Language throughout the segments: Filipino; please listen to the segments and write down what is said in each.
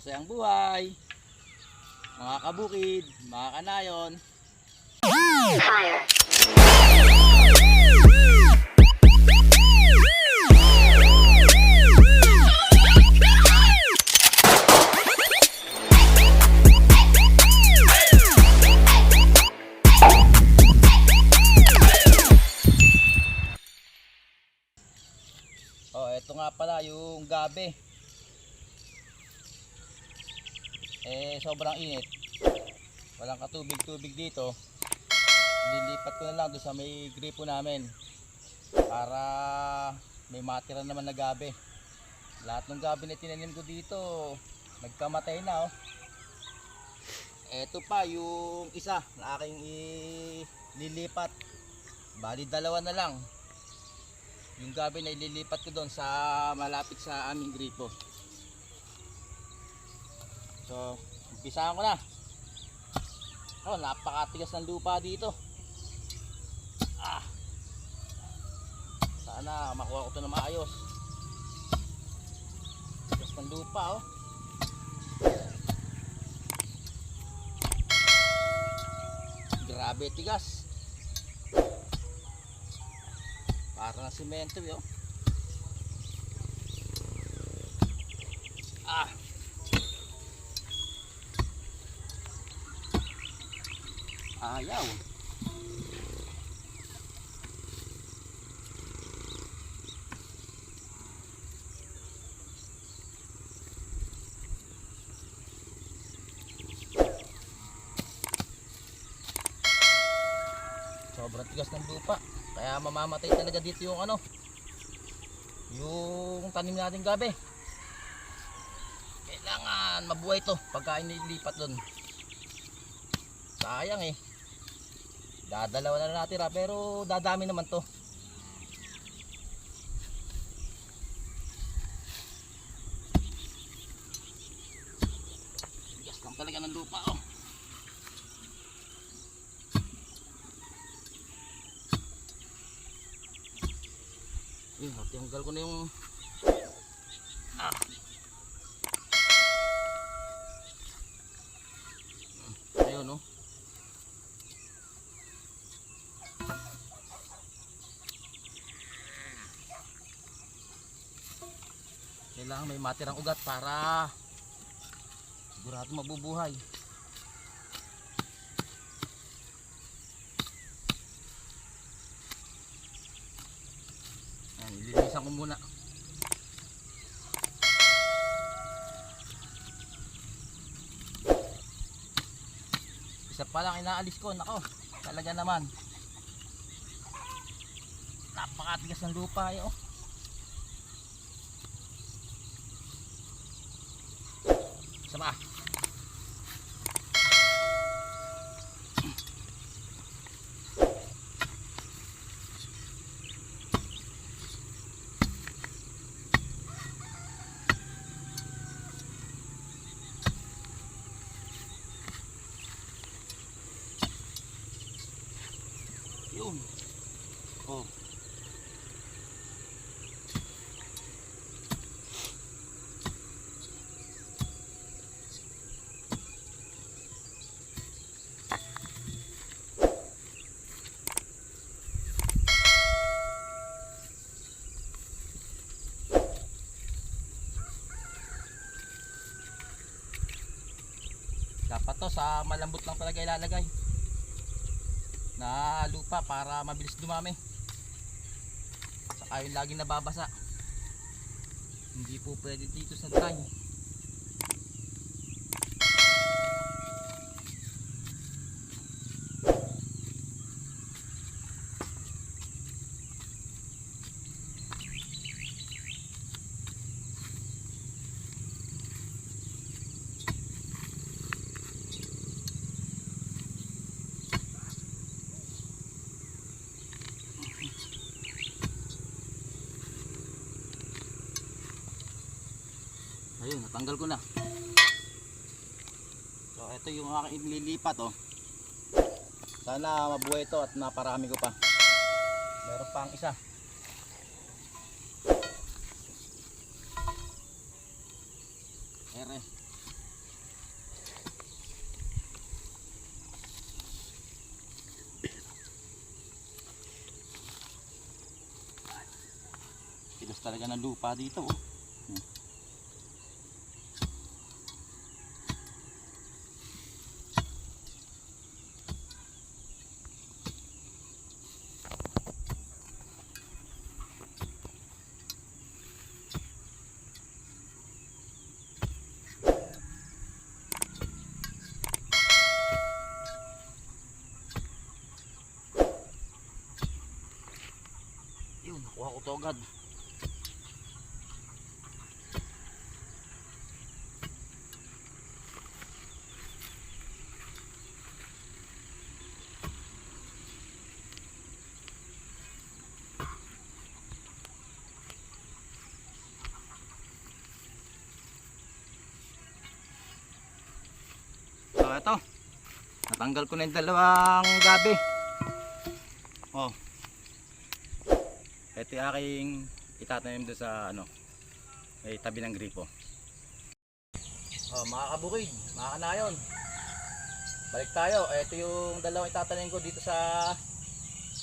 Masayang buhay. Mga kabukid, mga kanayon. Oh, Eh, sobrang init. Walang katubig-tubig dito. Lilipat ko na lang doon sa may gripo namin. Para may matira naman na gabi. Lahat ng gabi na tinanim ko dito, nagkamatay na oh. Eto pa yung isa na aking ililipat. Bali dalawa na lang yung gabi na ililipat ko doon sa malapit sa aming gripo. So, umpisahan ko na. Oh, napakatigas ng lupa dito. Ah. Sana makuha ko 'to na maayos. Tigas ng lupa, oh. Grabe tigas. Para na simento yun. Ah. Ayaw. Sobrang tigas ng lupa. Kaya mamamatay talaga dito yung ano. Yung tanim natin gabi. Kailangan mabuhay to pagka inilipat doon. Sayang eh. Dadalawa na natira pero dadami naman to. Tigas lang talaga ng lupa oh. Yun, natanggal ko na yung ah. Ayun no. Kailangan may matirang ugat para sigurado mabubuhay. Ayan, ililisan ko muna. Isa pa lang inaalis ko, nako. Talaga naman. Napakatigas ng lupa eh, oh. Isa pa. Yun. Oh. Dapat sa malambot lang talaga ilalagay. Na lupa para mabilis dumami. Saka yung laging nababasa. Hindi po pwede dito sa dry ayun natanggal ko na. So ito yung aking ililipat oh. Sana mabuhay ito at naparami ko pa. Meron pang isa. Ere. Tigas talaga ng lupa dito oh. Nakuha ko to agad. Ito, natanggal ko na yung dalawang gabi. Oh, ito yung aking itatanim doon sa ano, may tabi ng gripo. Oh, mga kabukid, mga kanayon. Balik tayo. Ito yung dalawang itatanim ko dito sa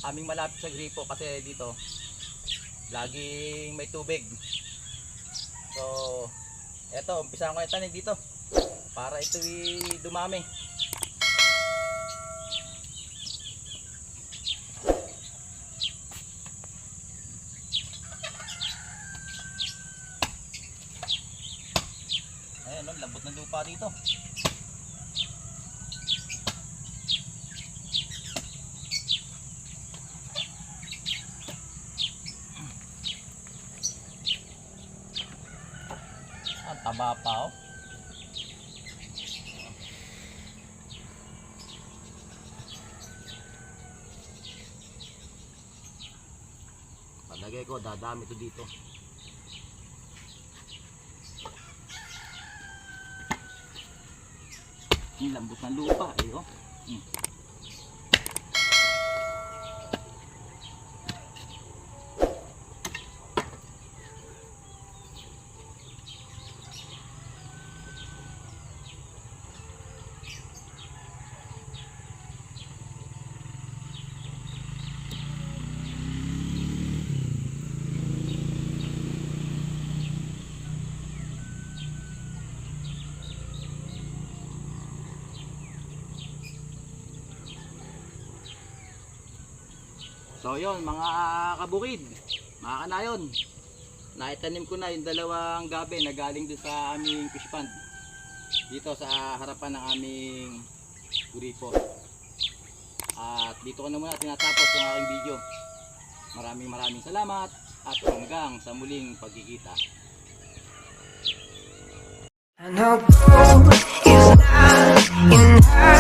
aming malapit sa gripo kasi dito laging may tubig. So, eto, umpisa ko itanim dito para ito dumami. Ayan, no, lambot ng lupa dito. Ang taba pa oh. Palagay ko, dadami to dito. Yung lambot ng lupa eh oh. Hmm. So yun mga kabukid, mga kanayon. Naitanim ko na yung dalawang gabi na galing doon sa aming fish pond. Dito sa harapan ng aming gripo. At dito ko na muna tinatapos yung aking video. Maraming maraming salamat at hanggang sa muling pagkikita. Know gold is not